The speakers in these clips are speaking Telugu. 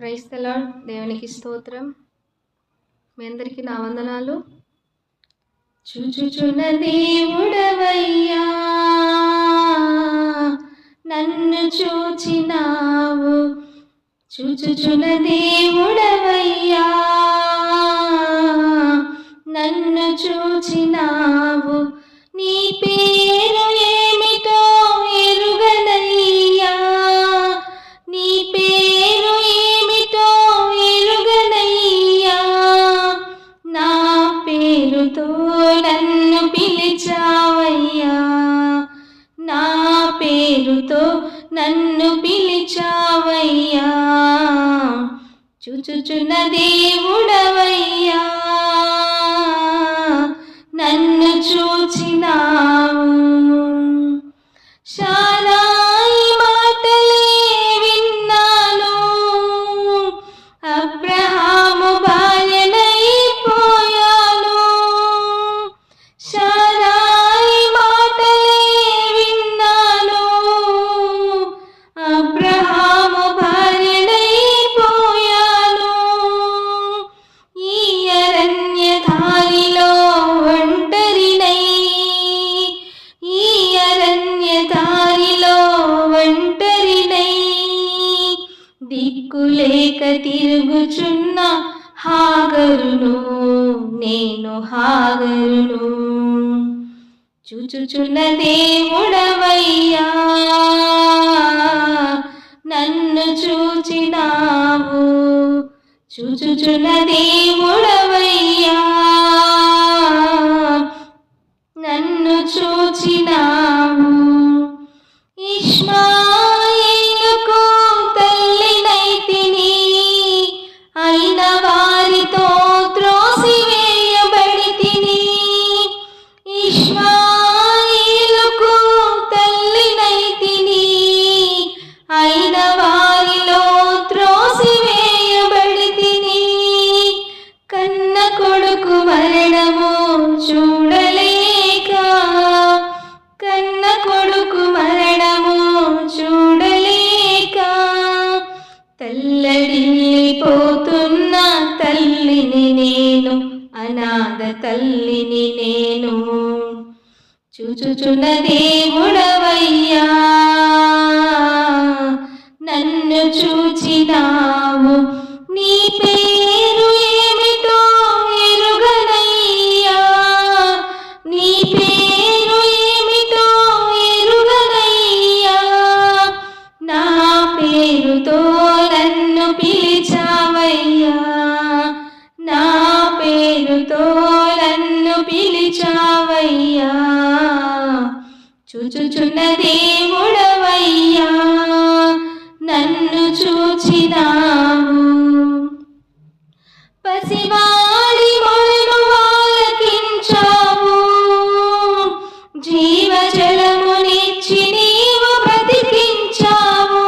క్రైస్తలా దేవునికి స్తోత్రం. మీ అందరికీ నా వందనాలు. చూచుచున్న దేవుడవయ్యా నన్ను చూచినావు. చూచుచున్న దేవుడవ పేరుతో నన్ను పిలిచావయ్యా. నా పేరుతో నన్ను పిలిచావయ్యా. చూచుచున్న దేవుడవయ్యా. నన్ను చూచినావు. శాలాయి మాటలే విన్నాను. అబ్రా లేక తిరుగుచున్న హాగరును నేను హాగరును. చూచుచున్న దేవుడవయ్యా నన్ను చూచినావు. చూచుచున్న దేవుడవయ్యా చూచుచున్న దేవుడవయ్యా. నన్ను చూచినావు నీ పేరు ఏమిటో ఎరుగనయ్యా. నీ పేరు ఏమిటో ఎరుగనయ్యా. నా పేరుతో నన్ను పిలిచావయ్యా. నా పేరుతో నన్ను పిలిచావయ్యా. చూచుచున్న దేవుడవయ్యా నన్ను చూచినావు. పసివాడి మొరను ఆలకించావు జీవజలమునిచ్చి నీవు బ్రతికించావు.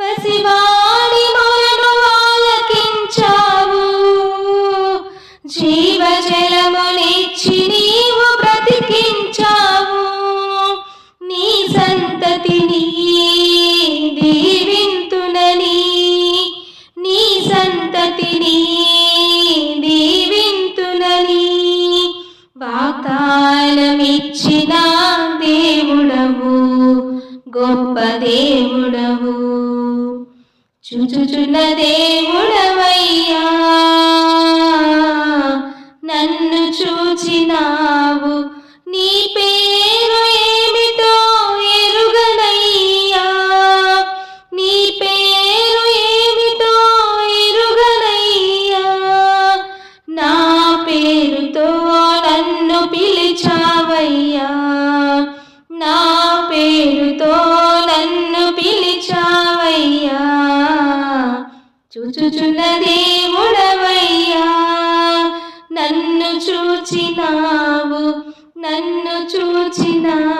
పసివాడి మొరను ఆలకించావు జీ చూచుచున్న దేవుడవయ్యా. చూచుచున్న దేవుడవయ్యా నన్ను చూచినావు నన్ను చూచినా